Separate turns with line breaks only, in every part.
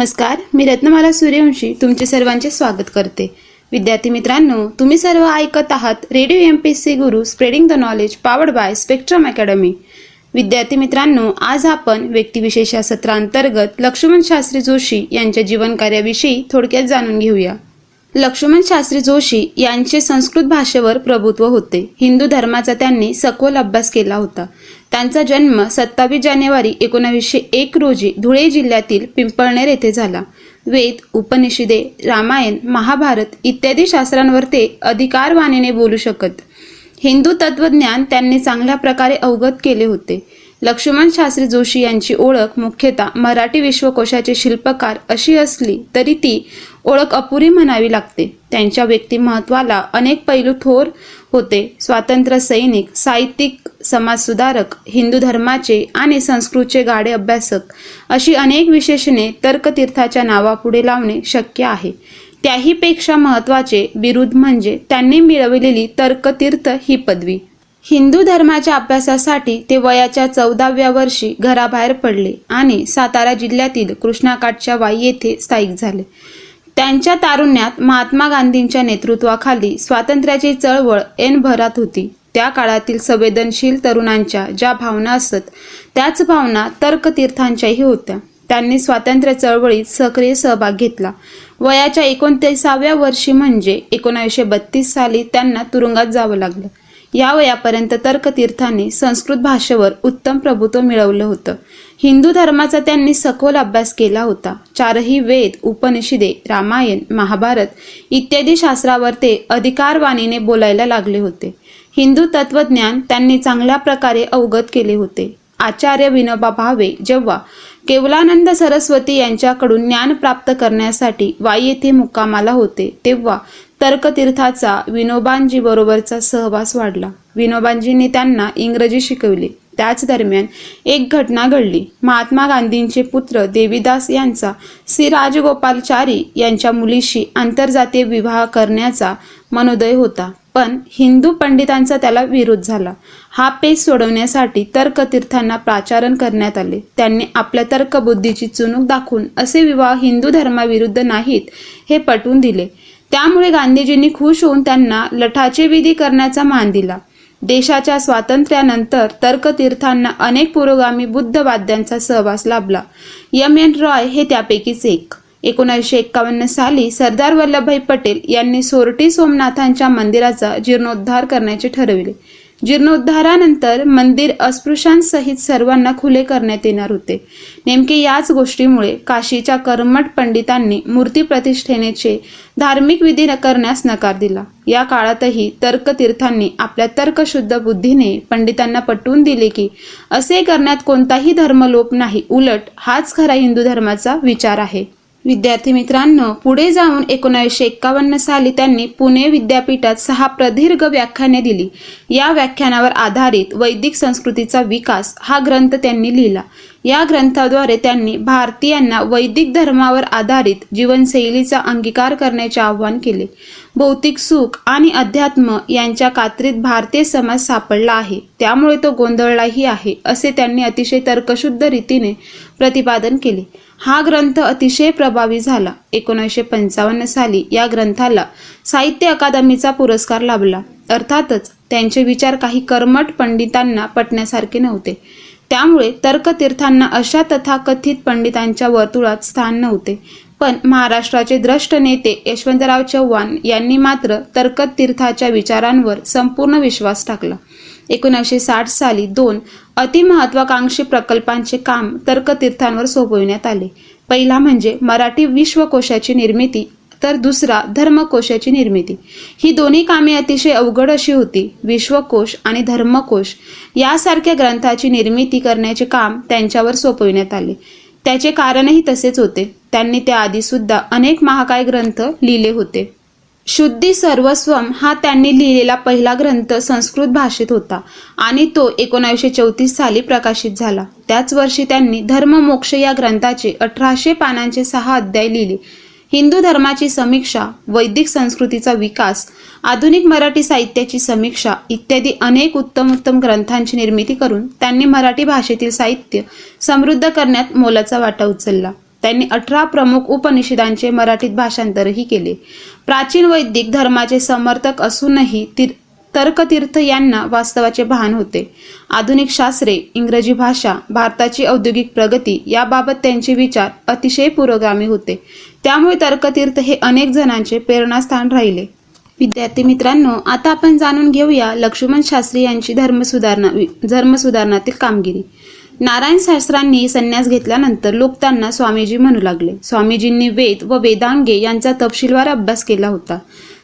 नमस्कार मी रत्नमाला सूर्यवंशी तुमचे सर्वांचे स्वागत करते. विद्यार्थी मित्रांनो तुम्ही सर्व ऐकत आहात Radio M P C Guru spreading the knowledge powered by Spectrum Academy विद्यार्थी मित्रांनो आज आपण व्यक्तिविशेष या सत्रांतर्गत लक्ष्मण शास्त्री जोशी यांच्या जीवनकार्याविषयी थोडक्यात जाणून घेऊया. लक्ष्मण शास्त्री जोशी यांचे संस्कृत भाषेवर प्रभुत्व होते. हिंदू धर्माचा त्यांनी सखोल अभ्यास केला होता. त्यांचा जन्म सत्तावीस जानेवारी एकोणावीसशे एक रोजी धुळे जिल्ह्यातील पिंपळनेर येथे झाला. वेद उपनिषदे रामायण महाभारत इत्यादी शास्त्रांवर ते अधिकारवाणीने बोलू शकत. हिंदू तत्वज्ञान त्यांनी चांगल्या प्रकारे अवगत केले होते. लक्ष्मण शास्त्री जोशी यांची ओळख मुख्यतः मराठी विश्वकोशाचे शिल्पकार अशी असली तरी ती ओळख अपुरी म्हणावी लागते. त्यांच्या व्यक्तिमत्वाला अनेक पैलू थोर होते. स्वातंत्र्य सैनिक साहित्यिक समाजसुधारक हिंदू धर्माचे आणि संस्कृतचे गाडे अभ्यासक अशी अनेक विशेषणे तर्कतीर्थाच्या नावापुढे लावणे शक्य आहे. त्याहीपेक्षा महत्त्वाचे बिरुद म्हणजे त्यांनी मिळवलेली तर्कतीर्थ ही पदवी. हिंदू धर्माच्या अभ्यासासाठी ते वयाच्या चौदाव्या वर्षी घराबाहेर पडले आणि सातारा जिल्ह्यातील कृष्णाकाठच्या वाई येथे स्थायिक झाले. त्यांच्या तारुण्यात महात्मा गांधींच्या नेतृत्वाखाली स्वातंत्र्याची चळवळ ऐन भरात होती. त्या काळातील संवेदनशील तरुणांच्या ज्या भावना असत त्याच भावना तर्कतीर्थांच्याही होत्या. त्यांनी स्वातंत्र्य चळवळीत सक्रिय सहभाग घेतला. वयाच्या एकोणतीसाव्या वर्षी म्हणजे एकोणावीसशे बत्तीस साली त्यांना तुरुंगात जावं लागलं. या वयापर्यंत तर्कतीर्थांनी संस्कृत भाषेवर उत्तम प्रभुत्व मिळवलं होतं. हिंदू धर्माचा त्यांनी सखोल अभ्यास केला होता. चारही वेद उपनिषदे रामायण महाभारत इत्यादी शास्त्रावर ते अधिकारवाणीने बोलायला लागले होते. हिंदू तत्वज्ञान त्यांनी चांगल्या प्रकारे अवगत केले होते. आचार्य विनोबा भावे जेव्हा केवलानंद सरस्वती यांच्याकडून ज्ञान प्राप्त करण्यासाठी वाई येथे मुक्कामाला होते तेव्हा तर्कतीर्थाचा विनोबांजी बरोबरचा सहवास वाढला. विनोबांजींनी त्यांना इंग्रजी शिकवली. त्याच दरम्यान एक घटना घडली. महात्मा गांधींचे पुत्र देवीदास यांचा श्री राजगोपालचारी यांच्या मुलीशी आंतरजातीय विवाह करण्याचा मनोदय होता. पण हिंदू पंडितांचा त्याला विरोध झाला. हा पेच सोडवण्यासाठी तर्कतीर्थांना प्राचारण करण्यात आले. त्यांनी आपल्या तर्कबुद्धीची चुणूक दाखवून असे विवाह हिंदू धर्माविरुद्ध नाहीत हे पटवून दिले. त्यामुळे गांधीजींनी खुश होऊन त्यांना लठाचे विधी करण्याचा मान दिला. देशाच्या स्वातंत्र्यानंतर तर्कतीर्थांना अनेक पुरोगामी बुद्धवाद्यांचा सहवास लाभला. M N. रॉय हे त्यापैकीच एक. एकोणीसशे एक्कावन्न साली सरदार वल्लभभाई पटेल यांनी सोरटी सोमनाथांच्या मंदिराचा जीर्णोद्धार करण्याचे ठरविले. जीर्णोद्धारानंतर मंदिर अस्पृश्यांसहित सर्वांना खुले करण्यात येणार होते. नेमके याच गोष्टीमुळे काशीच्या कर्मठ पंडितांनी मूर्ती प्रतिष्ठेनेचे धार्मिक विधी न करण्यास नकार दिला. या काळातही तर्कतीर्थांनी आपल्या तर्कशुद्ध बुद्धीने पंडितांना पटवून दिले की असे करण्यात कोणताही धर्मलोप नाही उलट हाच खरा हिंदू धर्माचा विचार आहे. विद्यार्थी मित्रांनो पुढे जाऊन एकोणावीसशे एक्कावन्न साली त्यांनी पुणे विद्यापीठात सहा प्रदीर्घ व्याख्याने दिली. या व्याख्यानावर आधारित वैदिक संस्कृतीचा विकास हा ग्रंथ त्यांनी लिहिला. या ग्रंथाद्वारे त्यांनी भारतीयांना वैदिक धर्मावर आधारित जीवनशैलीचा अंगीकार करण्याचे आवाहन केले. भौतिक सुख आणि अध्यात्म यांच्या कात्रीत भारतीय समाज सापडला आहे. त्यामुळे तो गोंधळलाही आहे असे त्यांनी अतिशय तर्कशुद्ध रीतीने प्रतिपादन केले. हा ग्रंथ अतिशय प्रभावी झाला. एकोणीसशे पंचावन्न साली या ग्रंथाला साहित्य अकादमीचा पुरस्कार लाभला. अर्थातच त्यांचे विचार काही कर्मठ पंडितांना पटण्यासारखे नव्हते. त्यामुळे तर्कतीर्थांना अशा तथाकथित पंडितांच्या वर्तुळात स्थान नव्हते. पण महाराष्ट्राचे द्रष्ट नेते यशवंतराव चव्हाण यांनी मात्र तर्कतीर्थाच्या विचारांवर संपूर्ण विश्वास टाकला. एकोणीसशे साठ साली दोन अतिमहत्वाकांक्षी प्रकल्पांचे काम तर्कतीर्थांवर सोपविण्यात आले. पहिला म्हणजे मराठी विश्वकोशाची निर्मिती तर दुसरा धर्मकोशाची निर्मिती. ही दोन्ही कामे अतिशय अवघड अशी होती. विश्वकोश आणि धर्मकोश यासारख्या ग्रंथाची निर्मिती करण्याचे काम त्यांच्यावर सोपविण्यात आले. त्याचे कारणही तसेच होते. त्यांनी त्याआधीसुद्धा अनेक महाकाय ग्रंथ लिहिले होते. शुद्धी सर्वस्वम हा त्यांनी लिहिलेला पहिला ग्रंथ संस्कृत भाषेत होता आणि तो एकोणावीसशे चौतीस साली प्रकाशित झाला. त्याच वर्षी त्यांनी धर्ममोक्ष या ग्रंथाचे अठराशे पानांचे सहा अध्याय लिहिले. हिंदू धर्माची समीक्षा वैदिक संस्कृतीचा विकास आधुनिक मराठी साहित्याची समीक्षा इत्यादी अनेक उत्तम उत्तम ग्रंथांची निर्मिती करून त्यांनी मराठी भाषेतील साहित्य समृद्ध करण्यात मोलाचा वाटा उचलला. त्यांनी अठरा प्रमुख उपनिषदांचे मराठीत भाषांतरही केले. प्राचीन वैदिक धर्माचे समर्थक असूनही तीर तर्कतीर्थ यांना वास्तवाचे भान होते. आधुनिक शास्त्रे इंग्रजी भाषा भारताची औद्योगिक प्रगती याबाबत त्यांचे विचार अतिशय पुरोगामी होते. त्यामुळे तर्कतीर्थ हे अनेक जणांचे प्रेरणास्थान राहिले. विद्यार्थी मित्रांनो आता आपण जाणून घेऊया लक्ष्मण शास्त्री यांची धर्मसुधारणा धर्मसुधारणातील कामगिरी. नारायण शास्त्रांनी संन्यास घेतल्यानंतर लोक त्यांना स्वामीजी म्हणू लागले. स्वामीजींनी वेद व वेदांगे यांचा तपशीलवार अभ्यास केला होता.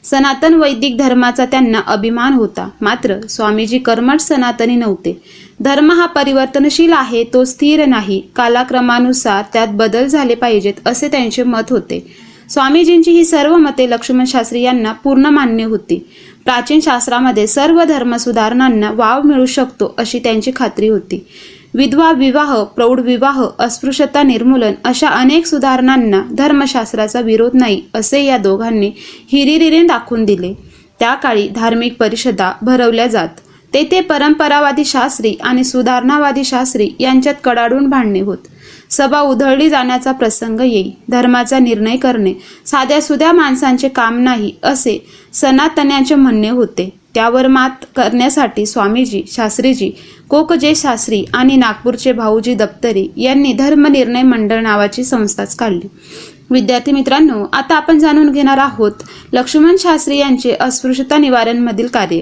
सनातन वैदिक धर्माचा त्यांना अभिमान होता. मात्र स्वामीजी कर्मठ सनातनी नव्हते. धर्म हा परिवर्तनशील आहे तो स्थिर नाही. कालाक्रमानुसार त्यात बदल झाले पाहिजेत असे त्यांचे मत होते. स्वामीजींची ही सर्व मते लक्ष्मण शास्त्री यांना पूर्ण मान्य होती. प्राचीन शास्त्रामध्ये सर्व धर्म सुधारणांना वाव मिळू शकतो अशी त्यांची खात्री होती. विधवा विवाह प्रौढ विवाह अस्पृश्यता निर्मूलन अशा अनेक सुधारणांना धर्मशास्त्राचा विरोध नाही असे या दोघांनी हिरिरीने दाखवून दिले. त्या काळी धार्मिक परिषदा भरवल्या जात. तेथे परंपरावादी शास्त्री आणि सुधारणावादी शास्त्री यांच्यात कडाडून भांडणे होत. सभा उधळली जाण्याचा प्रसंग येई धर्माचा निर्णय करणे. साध्या सुध्या माणसांचे काम नाही असे सनातन्यांचे म्हणणे होते. त्यावर मात करण्यासाठी स्वामीजी शास्त्रीजी कोकजे शास्त्री आणि नागपूरचे भाऊजी दप्तरी यांनी धर्मनिर्णय मंडळ नावाची संस्थाच काढली. विद्यार्थी मित्रांनो आता आपण जाणून घेणार आहोत लक्ष्मण शास्त्री यांचे अस्पृश्यता निवारणमधील कार्य.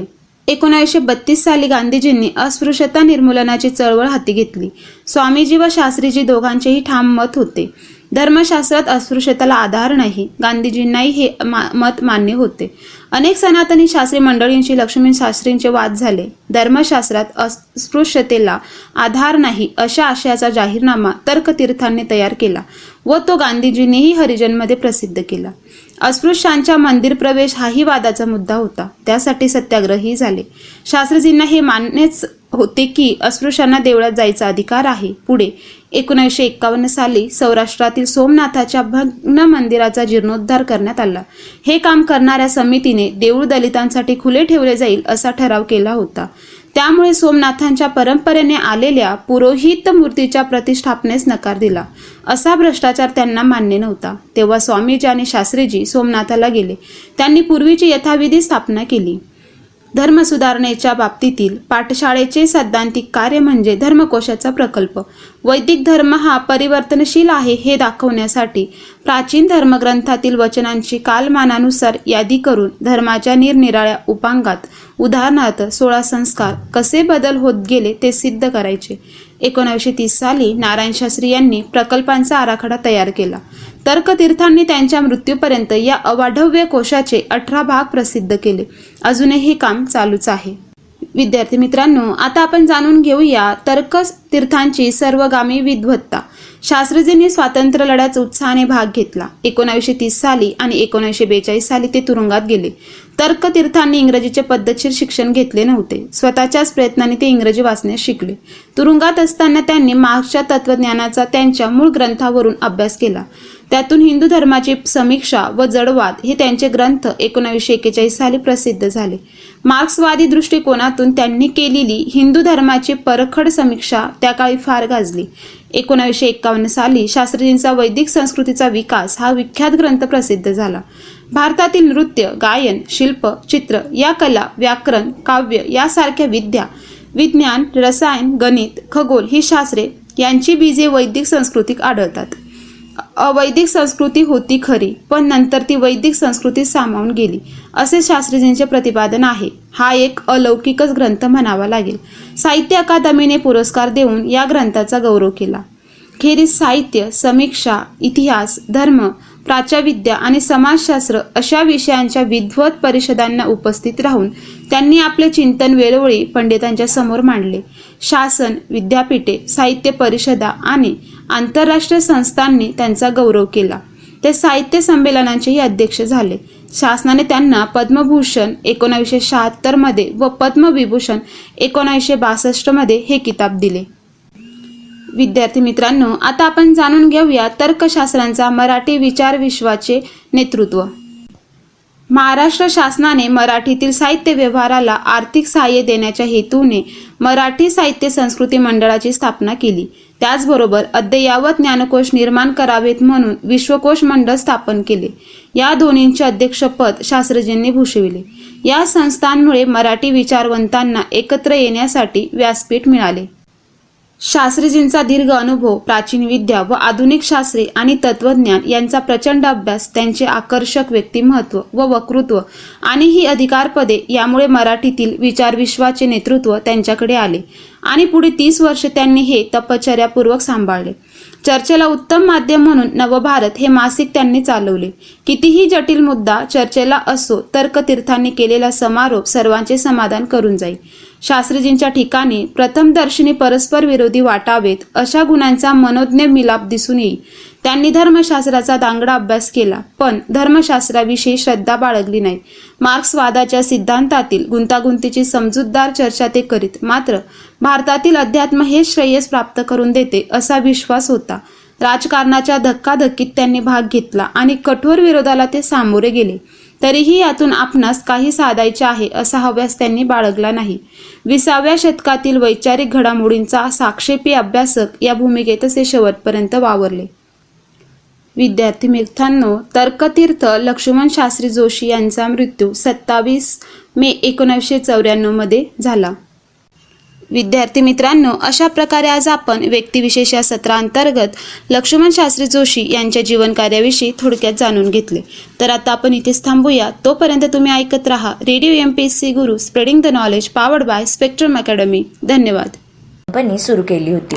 एकोणीसशे बत्तीस साली गांधीजींनी अस्पृश्यता निर्मूलनाची चळवळ हाती घेतली. स्वामीजी व शास्त्रीजी दोघांचेही ठाम मत होते. धर्मशास्त्रात अस्पृश्यतेला आधार नाही गांधीजींनाही हे मा- मत मान्य होते. अनेक सनातनी शास्त्री मंडळींशी लक्ष्मी शास्त्रींचे वाद झाले. धर्मशास्त्रात अस्पृश्यतेला आधार नाही अशा आशयाचा जाहीरनामा तर्कतीर्थांनी तयार केला व तो गांधीजींनीही हरिजनमध्ये प्रसिद्ध केला. अस्पृश्यांच्या मंदिर प्रवेश हाही वादाचा मुद्दा होता. त्यासाठी सत्याग्रही झाले. शास्त्रीजींना हे मान्यच होते की अस्पृश्यांना देवळात जायचा अधिकार आहे. पुढे एकोणीसशे एक्कावन्न साली सौराष्ट्रातील सोमनाथाच्या भग्न मंदिराचा जीर्णोद्धार करण्यात आला. हे काम करणाऱ्या समितीने देऊळ दलितांसाठी खुले ठेवले जाईल असा ठराव केला होता. त्यामुळे सोमनाथांच्या परंपरेने आलेल्या पुरोहित मूर्तीच्या प्रतिष्ठापनेस नकार दिला. असा भ्रष्टाचार त्यांना मान्य नव्हता. तेव्हा स्वामीजी आणि शास्त्रीजी सोमनाथाला गेले. त्यांनी पूर्वीची यथाविधी स्थापना केली. धर्मसुधारणेच्या बाबतीतील पाठशाळेचे सैद्धांतिक कार्य म्हणजे धर्मकोशाचा प्रकल्प. वैदिक धर्म हा परिवर्तनशील आहे हे दाखवण्यासाठी प्राचीन धर्मग्रंथातील वचनांची कालमानानुसार यादी करून धर्माच्या निरनिराळ्या उपांगात उदाहरणार्थ सोळा संस्कार कसे बदल होत गेले ते सिद्ध करायचे. एकोणावीसशे तीस साली नारायण शास्त्री यांनी प्रकल्पांचा आराखडा तयार केला. तर्कतीर्थांनी त्यांच्या मृत्यूपर्यंत या अवाढव्य कोशाचे अठरा भाग प्रसिद्ध केले. अजूनही हे काम चालूच आहे. विद्यार्थी मित्रांनो आता आपण जाणून घेऊया तर्क तीर्थांची सर्वगामी विद्वत्ता. शास्त्रीजींनी स्वातंत्र्य लढ्यात उत्साहाने भाग घेतला. एकोणावीसशे तीस साली आणि एकोणीसशे बेचाळीस साली ते तुरुंगात गेले. तर्कतीर्थांनी इंग्रजीचे पद्धतशीर शिक्षण घेतले नव्हते. स्वतःच्याच प्रयत्नाने ते इंग्रजी वाचण्यास शिकले. तुरुंगात असताना त्यांनी मार्क्सच्या तत्वज्ञानाचा त्यांच्या मूळ ग्रंथावरून अभ्यास केला. त्यातून हिंदू धर्माची समीक्षा व जडवाद हे त्यांचे ग्रंथ एकोणावीसशे एक्केचाळीस साली प्रसिद्ध झाले. मार्क्सवादी दृष्टिकोनातून त्यांनी केलेली हिंदू धर्माची परखड समीक्षा त्या काळी फार गाजली. एकोणावीसशे एक्कावन्न साली शास्त्रीजींचा वैदिक संस्कृतीचा विकास हा विख्यात ग्रंथ प्रसिद्ध झाला. भारतातील नृत्य गायन शिल्प चित्र या कला व्याकरण काव्य यासारख्या विद्या विज्ञान रसायन गणित खगोल ही शास्त्रे यांची बीजे वैदिक संस्कृतीत आढळतात. अवैदिक संस्कृती होती खरी पण नंतर ती वैदिक संस्कृती सामावून गेली. असे शास्त्रीजींचे प्रतिपादन आहे. हा एक अलौकिकच ग्रंथ म्हणावा लागेल. साहित्य अकादमीने पुरस्कार देऊन या ग्रंथाचा गौरव केला. खेरीज साहित्य समीक्षा इतिहास धर्म प्राच्यविद्या आणि समाजशास्त्र अशा विषयांच्या विद्वत परिषदांना उपस्थित राहून त्यांनी आपले चिंतन वेळोवेळी पंडितांच्या समोर मांडले. शासन विद्यापीठे साहित्य परिषदा आणि आंतरराष्ट्रीय संस्थांनी त्यांचा गौरव केला. ते साहित्य संमेलनांचेही अध्यक्ष झाले. शासनाने त्यांना पद्मभूषण एकोणावीसशे शहात्तरमध्ये व पद्मविभूषण एकोणावीसशे बासष्टमध्ये हे किताब दिले. विद्यार्थी मित्रांनो आता आपण जाणून घेऊया तर्कशास्त्रांचा मराठी विचार विश्वाचे नेतृत्व. महाराष्ट्र शासनाने मराठीतील साहित्य व्यवहाराला आर्थिक सहाय्य देण्याच्या हेतूने मराठी साहित्य संस्कृती मंडळाची स्थापना केली. त्याचबरोबर अद्ययावत ज्ञानकोश निर्माण करावेत म्हणून विश्वकोश मंडळ स्थापन केले. या दोन्हींचे अध्यक्षपद शास्त्रजींनी भूषविले. या संस्थांमुळे मराठी विचारवंतांना एकत्र येण्यासाठी व्यासपीठ मिळाले. शास्त्रीजींचा दीर्घ अनुभव प्राचीन विद्या व आधुनिक शास्त्रे आणि तत्वज्ञान यांचा प्रचंड अभ्यास त्यांचे आकर्षक व्यक्तिमत्व व वक्तृत्व आणि ही अधिकारपदे यामुळे मराठीतील विचारविश्वाचे नेतृत्व त्यांच्याकडे आले. आणि पुढे तीस वर्ष त्यांनी हे तपश्चर्यापूर्वक सांभाळले. चर्चेला उत्तम माध्यम म्हणून नवभारत हे मासिक त्यांनी चालवले. कितीही जटिल मुद्दा चर्चेला असो तर्कतीर्थांनी केलेला समारोप सर्वांचे समाधान करून जाईल शास्त्रीजींच्या ठिकाणी प्रथमदर्शनी परस्पर विरोधी वाटावेत अशा गुणांचा मनोज्ञ मिलाप दिसून येईल त्यांनी धर्मशास्त्राचा दांगडा अभ्यास केला पण धर्मशास्त्राविषयी श्रद्धा बाळगली नाही. मार्क्सवादाच्या सिद्धांतातील गुंतागुंतीची समजूतदार चर्चा ते करीत मात्र भारतातील अध्यात्म हे श्रेयस प्राप्त करून देते असा विश्वास होता. राजकारणाच्या धक्काधक्कीत त्यांनी भाग घेतला आणि कठोर विरोधाला ते सामोरे गेले. तरीही यातून आपणास काही साधायचे आहे असा हव्यास त्यांनी बाळगला नाही. विसाव्या शतकातील वैचारिक घडामोडींचा साक्षेपी अभ्यासक या भूमिकेतच ते शेवटपर्यंत वावरले. विद्यार्थी मित्रांनो तर्कतीर्थ लक्ष्मण शास्त्री जोशी यांचा मृत्यू सत्तावीस मे एकोणीसशे चौऱ्याण्णवमध्ये झाला. विद्यार्थी मित्रांनो अशा प्रकारे आज आपण व्यक्तिविशेष या सत्रांतर्गत लक्ष्मण शास्त्री जोशी यांच्या जीवनकार्याविषयी थोडक्यात जाणून घेतले. तर आता आपण इथेच थांबूया. तोपर्यंत तुम्ही ऐकत राहा Radio M P S C Guru spreading the knowledge powered by Spectrum Academy धन्यवाद.
कंपनी सुरू केली होती.